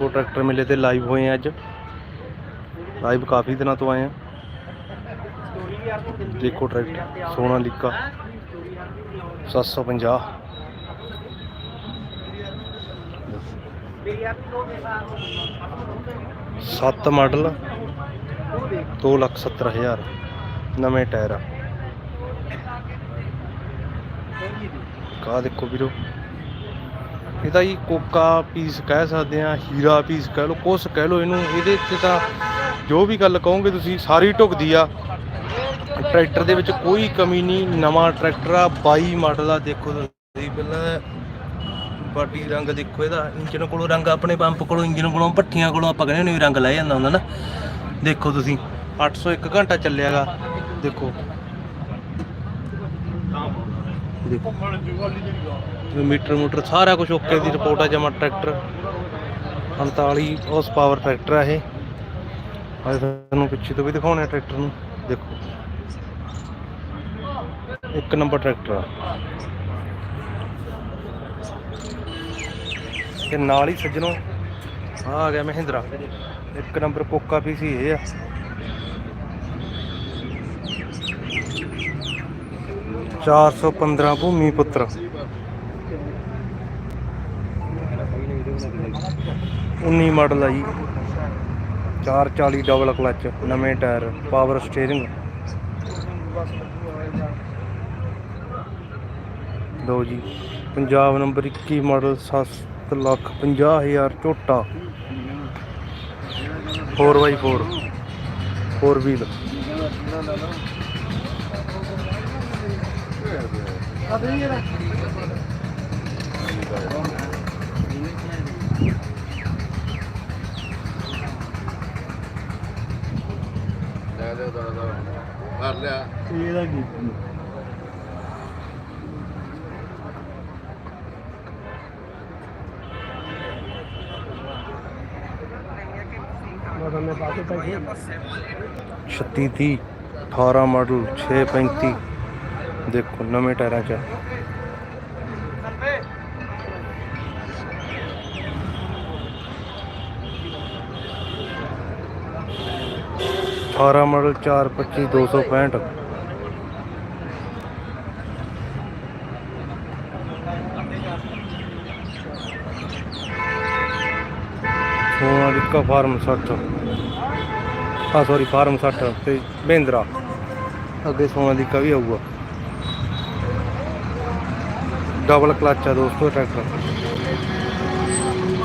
ਉਹ ਟਰੈਕਟਰ ਮੇਲੇ ਤੇ ਲਾਈਵ ਹੋਏ ਆ ਅੱਜ। ਲਾਈਵ ਕਾਫੀ ਦਿਨਾਂ ਤੋਂ ਆਏ ਆ। ਦੇਖੋ ਟਰੈਕਟਰ ਸੋਨਾਲੀਕਾ 750 ਸੱਤ ਮਾਡਲ 270000 ਨਵੇਂ ਟਾਇਰ ਆ। ਕਾ ਦੇਖੋ ਵੀਰੋ। ਇਹ ਤਾਂ ਜੀ ਕੋਕਾ ਪੀਸ ਕਹਿ ਸਕਦੇ ਆ ਹੀਰਾ ਪੀਸ ਕਹਿ ਲਓ, ਕੁਛ ਕਹਿ ਲਓ ਇਹਨੂੰ, ਇਹਦੇ ਤੇ ਤਾਂ ਜੋ ਵੀ ਗੱਲ ਕਹੋਗੇ ਤੁਸੀਂ, ਸਾਰੀ ਢੁਕਦੀ ਆ। ਟਰੈਕਟਰ ਦੇ ਵਿੱਚ ਕੋਈ ਕਮੀ ਨਹੀਂ, ਨਵਾਂ ਟਰੈਕਟਰ ਆ 22 ਮਾਡਲ ਆ, ਦੇਖੋ ਤੁਸੀਂ ਪਹਿਲਾਂ ਬਾਡੀ ਰੰਗ ਦੇਖੋ ਇਹਦਾ, ਇੰਜਨ ਕੋਲੋਂ ਰੰਗ ਆਪਣੇ ਪੰਪ ਕੋਲੋਂ, ਇੰਜਨ ਕੋਲੋਂ, ਭੱਠੀਆਂ ਕੋਲੋਂ ਆਪਾਂ ਕਹਿੰਦੇ ਨੇ ਰੰਗ ਲੈ ਜਾਂਦਾ ਹੁੰਦਾ ਨਾ। ਦੇਖੋ ਤੁਸੀਂ 801 ਘੰਟਾ ਚੱਲਿਆਗਾ, ਦੇਖੋ। ਦੇਖੋ। ਮੀਟਰ ਮੋਟਰ ਸਾਰਾ ਕੁਝ ਓਕੇ ਦੀ ਰਿਪੋਰਟ ਆ ਜਮਾ ਟਰੈਕਟਰ। 45 ਉਸ ਪਾਵਰ ਟਰੈਕਟਰ ਆ ਇਹ। ਅੱਜ ਤੁਹਾਨੂੰ ਪਿੱਛੇ ਤੋਂ ਵੀ ਦਿਖਾਉਣਾ ਟਰੈਕਟਰ ਨੂੰ। ਦੇਖੋ। ਇੱਕ ਨੰਬਰ ਟਰੈਕਟਰ ਆ। ਤੇ ਨਾਲ ਹੀ ਸੱਜਣੋ ਆ ਗਿਆ ਮਹਿੰਦਰਾ। ਇੱਕ ਨੰਬਰ ਕੋਕਾ ਪੀਸੀ ਇਹ ਆ। ਚਾਰ ਸੌ ਪੰਦਰਾਂ ਭੂਮੀ ਪੁੱਤਰ 19 ਮਾਡਲ ਆ ਜੀ। 440 ਡਬਲ ਕਲਚ ਨਵੇਂ ਟਾਇਰ ਪਾਵਰ ਸਟੀਅਰਿੰਗ ਲਓ ਜੀ, ਪੰਜਾਬ ਨੰਬਰ 21 ਮਾਡਲ 7 ਲੱਖ 50 ਹਜ਼ਾਰ ਝੋਟਾ 4x4 4 ਵੀਲ ਲੈ ਲਿਓ ਦਾ ਦਾ ਭਰ ਲਿਆ ਇਹਦਾ ਕੀ ਛੱਤੀ ਤੀਹ 18 ਮਾਡਲ 635 ਦੇਖੋ, ਨਵੇਂ ਟਾਇਰਾਂ 'ਚ ਅਠਾਰਾਂ ਮਾਡਲ 425 265 ਸੋਨਾਲੀਕਾ ਫਾਰਮ 60 ਆ ਸੌਰੀ ਫਾਰਮ 60 ਤੇ ਮਹਿੰਦਰਾ। ਅੱਗੇ ਸੋਨਾ ਸੋਨਾਲੀਕਾ ਵੀ ਆਊਗਾ। ਡਬਲ ਕਲਚ ਆ ਦੋਸਤੋ ਟਰੈਕਟਰ।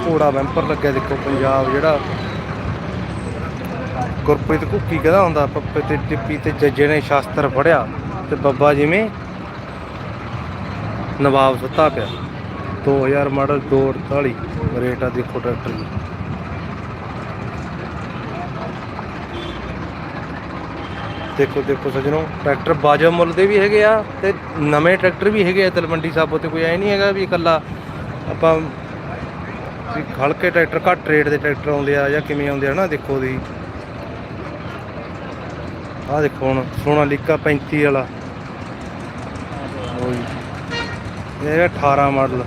ਘੋੜਾ ਬੈਂਪਰ ਲੱਗਿਆ ਦੇਖੋ ਪੰਜਾਬ ਜਿਹੜਾ। ਗੁਰਪ੍ਰੀਤ ਘੁੱਕੀ ਕਹਿੰਦਾ ਹੁੰਦਾ, ਪੱਪੇ ਤੇ ਟਿੱਪੀ ਤੇ ਜੱਜੇ ਨੇ ਸ਼ਾਸਤਰ ਫੜਿਆ ਤੇ ਬੱਬਾ ਜਿਵੇਂ ਨਵਾਬ ਸੁੱਤਾ ਪਿਆ। 2000 ਮਾਡਲ 248 ਰੇਟ ਆ ਦੇਖੋ ਟਰੈਕਟਰ ਦੀ। ਦੇਖੋ ਦੇਖੋ ਸਜਣੋ, ਟਰੈਕਟਰ ਬਾਜਾ ਮੁੱਲ ਦੇ ਵੀ ਹੈਗੇ ਆ ਤੇ ਨਵੇਂ ਟਰੈਕਟਰ ਵੀ ਹੈਗੇ ਆ ਤਲਵੰਡੀ ਸਾਬੋ ਤੇ ਕੋਈ ਐ ਨਹੀਂ ਹੈਗਾ ਵੀ ਇਕੱਲਾ ਆਪਾਂ ਹਲਕੇ ਟਰੈਕਟਰ, ਘੱਟ ਰੇਟ ਦੇ ਟਰੈਕਟਰ ਆਉਂਦੇ ਆ ਜਾਂ ਕਿਵੇਂ ਆਉਂਦੇ ਆ ਨਾ ਦੇਖੋ ਦੀ ਆਹ ਦੇਖੋ ਹੁਣ ਸੋਨਾਲੀਕਾ 35 ਵਾਲਾ। ਇਹ 18 ਮਾਡਲ।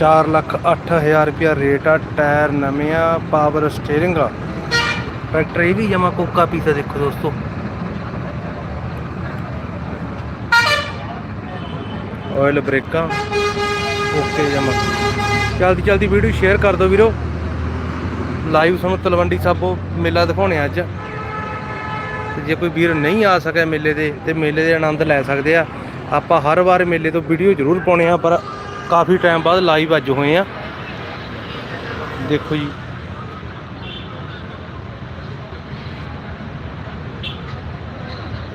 4 ਲੱਖ 8000 ਰੁਪਿਆ ਰੇਟ ਆ, ਟਾਇਰ ਨਵੇਂ ਆ, ਪਾਵਰ ਸਟੀਅਰਿੰਗ ਆ ਟਰੈਕਟਰ ਇਹ ਵੀ ਜਮਾ ਕੋਕਾ ਪੀਸ ਦੇਖੋ ਦੋਸਤੋ। ਆਇਲ ਬ੍ਰੇਕਾਂ ਓਕੇ ਜਮਾ ਜਲਦੀ ਜਲਦੀ ਵੀਡੀਓ ਸ਼ੇਅਰ ਕਰ ਦਿਓ ਵੀਰੋ। ਲਾਈਵ ਸਾਨੂੰ ਤਲਵੰਡੀ ਸਾਬੋ ਮੇਲਾ ਦਿਖਾਉਣੇ ਅੱਜ। ਤੇ ਜੇ ਕੋਈ ਵੀਰ ਨਹੀਂ ਆ ਸਕਿਆ ਮੇਲੇ ਦੇ, ਤੇ ਮੇਲੇ ਦੇ ਆਨੰਦ ਲੈ ਸਕਦੇ ਆ। ਆਪਾਂ ਹਰ ਵਾਰ ਮੇਲੇ ਤੋਂ ਵੀਡੀਓ ਜ਼ਰੂਰ ਪਾਉਣੇ ਆ, ਪਰ ਕਾਫੀ ਟਾਈਮ ਬਾਅਦ ਲਾਈਵ ਅੱਜ ਹੋਏ ਆ। ਦੇਖੋ ਜੀ।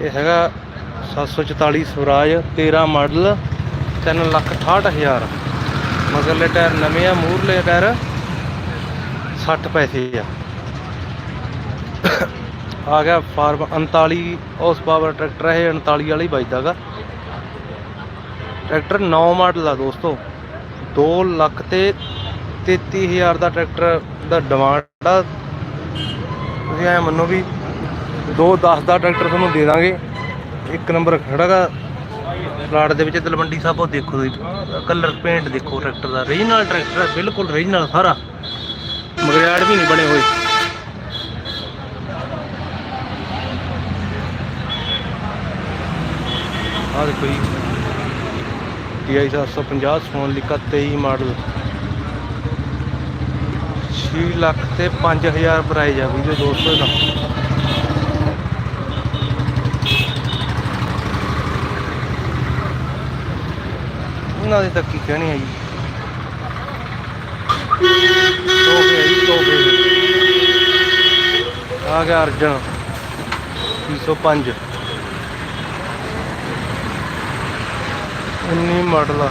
ਇਹ ਹੈਗਾ 744 ਸਵਰਾਜ 13 ਮਾਡਲ। 3 ਲੱਖ 68 ਹਜ਼ਾਰ। ਮਗਰਲੇ ਟਾਇਰ ਨਵੇਂ ਆ ਮੂਰਲੇ ਟਾਇਰ 60 ਪੈਸੇ ਆ। ਆ ਗਿਆ ਫਾਰਮ 39 ਉਸ ਪਾਵਰ ਟਰੈਕਟਰ ਇਹ 39 ਵਾਲਾ ਹੀ ਵੱਜਦਾਗਾ ਟਰੈਕਟਰ 9 ਮਾਡਲ ਆ ਦੋਸਤੋ। 2 ਲੱਖ ਤੇ 33000 ਦਾ ਟਰੈਕਟਰ ਦਾ ਡਿਮਾਂਡ ਆ। ਤੁਸੀਂ ਐ ਮੰਨੋ ਵੀ 2 10 ਦਾ ਟਰੈਕਟਰ ਤੁਹਾਨੂੰ ਦੇ ਦਾਂਗੇ। ਇੱਕ ਨੰਬਰ ਖੜਾਗਾ ਪਲਾਟ ਦੇ ਵਿੱਚ ਤਲਵੰਡੀ ਸਾਹਿਬ ਦੇਖੋ ਤੁਸੀਂ ਕਲਰ ਪੇਂਟ ਦੇਖੋ ਟਰੈਕਟਰ ਦਾ। ਰੀਜਨਲ ਟਰੈਕਟਰ ਹੈ ਬਿਲਕੁਲ ਰੀਜਨਲ ਸਾਰਾ। ਸਾਈਡ ਵੀ ਨਹੀਂ ਬਣੇ ਹੋਏ। ਆਹ ਦੇਖੋ ਜੀ। TI 750 ਸੋਨਲਿਕਾ 23 ਮਾਡਲ 6 ਲੱਖ ਤੇ 5000 ਪ੍ਰਾਈਜ਼ ਆ ਵੀਡੀਓ ਦੋਸਤੋ ਦਾ ਉਹਨਾਂ ਦੇ ਤਾਂ ਕੀ ਕਹਿਣੀ ਆ ਜੀ। ਤੋਹਫੇ ਆ ਜੀ ਤੋਹਫੇ ਆ ਗਿਆ ਅਰਜਨ 305 19 ਮਾਡਲ ਆ।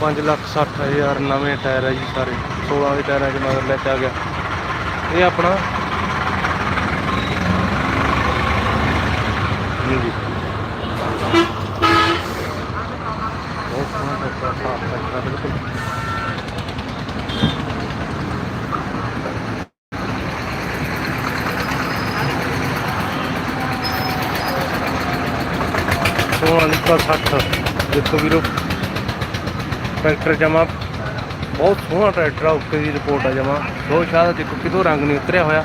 5 ਲੱਖ 60 ਹਜ਼ਾਰ ਨਵੇਂ ਟਾਇਰ ਆ ਜੀ ਸਾਰੇ। 16 ਦੇ ਟਾਇਰਾਂ 'ਚ ਮਗਰ ਲੈ ਕੇ ਆ ਗਿਆ। ਇਹ ਆਪਣਾ 760 ਦੇਖੋ ਵੀਰੋ, ਟਰੈਕਟਰ ਜਮਾ ਬਹੁਤ ਸੋਹਣਾ ਟਰੈਕਟਰ ਆ ਉੱਤੇ ਦੀ ਰਿਪੋਰਟ ਆ ਜਮਾ। ਦੋ ਸ਼ਾਹ ਦਾ ਦੇਖੋ ਕਿਤੋਂ ਰੰਗ ਨਹੀਂ ਉਤਰਿਆ ਹੋਇਆ।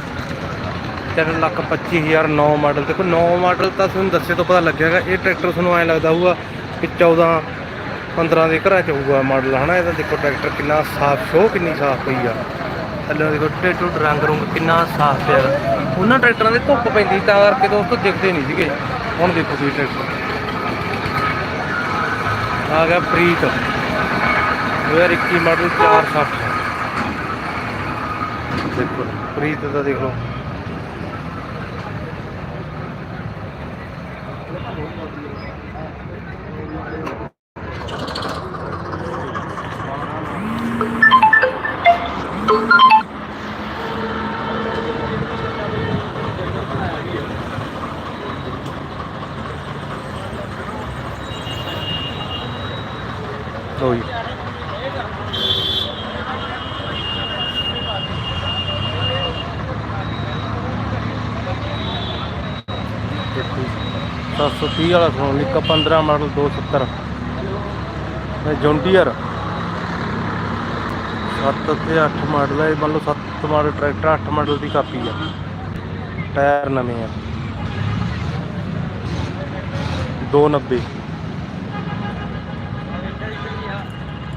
3 ਲੱਖ 25009 ਮਾਡਲ ਦੇਖੋ ਨੌ ਮਾਡਲ ਤਾਂ ਤੁਹਾਨੂੰ ਦੱਸੇ ਤੋਂ ਪਤਾ ਲੱਗਿਆਗਾ ਇਹ ਟਰੈਕਟਰ ਤੁਹਾਨੂੰ ਐ ਲੱਗਦਾ ਹੋਊਗਾ ਕਿ 14 15 ਦੇ ਘਰਾਂ ਚ ਹੋਊਗਾ ਮਾਡਲ ਹਨਾ? ਇਹਦਾ ਦੇਖੋ ਟਰੈਕਟਰ ਕਿੰਨਾ ਸਾਫ਼ ਸ਼ੋ ਕਿੰਨੀ ਸਾਫ਼ ਹੋਈ ਆ। ਥੱਲੇ ਦੇਖੋ ਟੇਟੂ ਰੰਗ ਰੰਗ ਕਿੰਨਾ ਸਾਫ਼ ਪਿਆ। ਉਹਨਾਂ ਟਰੈਕਟਰਾਂ ਦੇ ਧੁੱਪ ਪੈਂਦੀ ਤਾਂ ਕਰਕੇ ਦੋਸਤੋ ਦਿਖਦੇ ਨਹੀਂ ਸੀਗੇ। ਹੁਣ ਦੇਖੋ ਤੁਸੀਂ ਟਰੈਕਟਰ। ਆ ਗਿਆ ਪ੍ਰੀਤ। 2021 ਮਾਡਲ 460 ਦੇਖੋ ਪ੍ਰੀਤ ਦਾ ਦੇਖ ਲਓ। ਲਓ ਜੀ। ਦੇਖੋ 730 ਵਾਲਾ ਸੋਨਿਕਾ 15 ਮਾਡਲ 270 ਇਹ ਜੌਂਡੀਅਰ। 7 ਤੇ 8 ਮਾਡਲ ਹੈ ਮੰਨ ਲਓ 7 ਮਾਡਲ ਟਰੈਕਟਰ 8 ਮਾਡਲ ਦੀ ਕਾਪੀ ਆ। ਟਾਇਰ ਨਵੇਂ ਆ। 290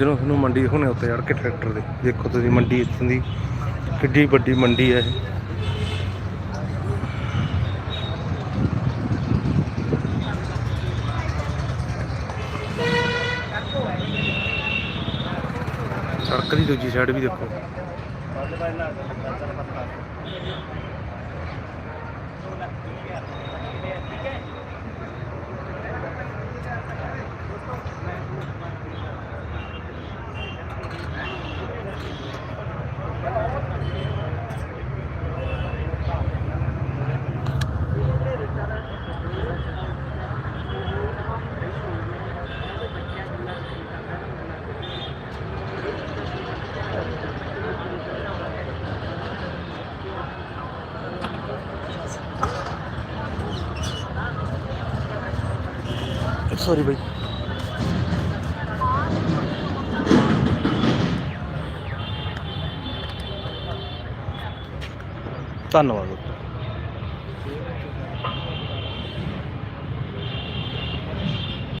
ਜਦੋਂ ਤੁਹਾਨੂੰ ਮੰਡੀ ਦਿਖਾਉਣੇ ਉੱਤੇ ਚੜ ਕੇ ਟਰੈਕਟਰ ਦੇ ਦੇਖੋ ਤੁਸੀਂ ਮੰਡੀ ਇੱਥੋਂ ਦੀ ਕਿੱਡੀ ਵੱਡੀ ਮੰਡੀ ਹੈ ਇਹ। ਸੜਕ ਦੀ ਦੂਜੀ ਸਾਈਡ ਵੀ ਦੇਖੋ। ਸੌਰੀ ਬਾਈ ਧੰਨਵਾਦ।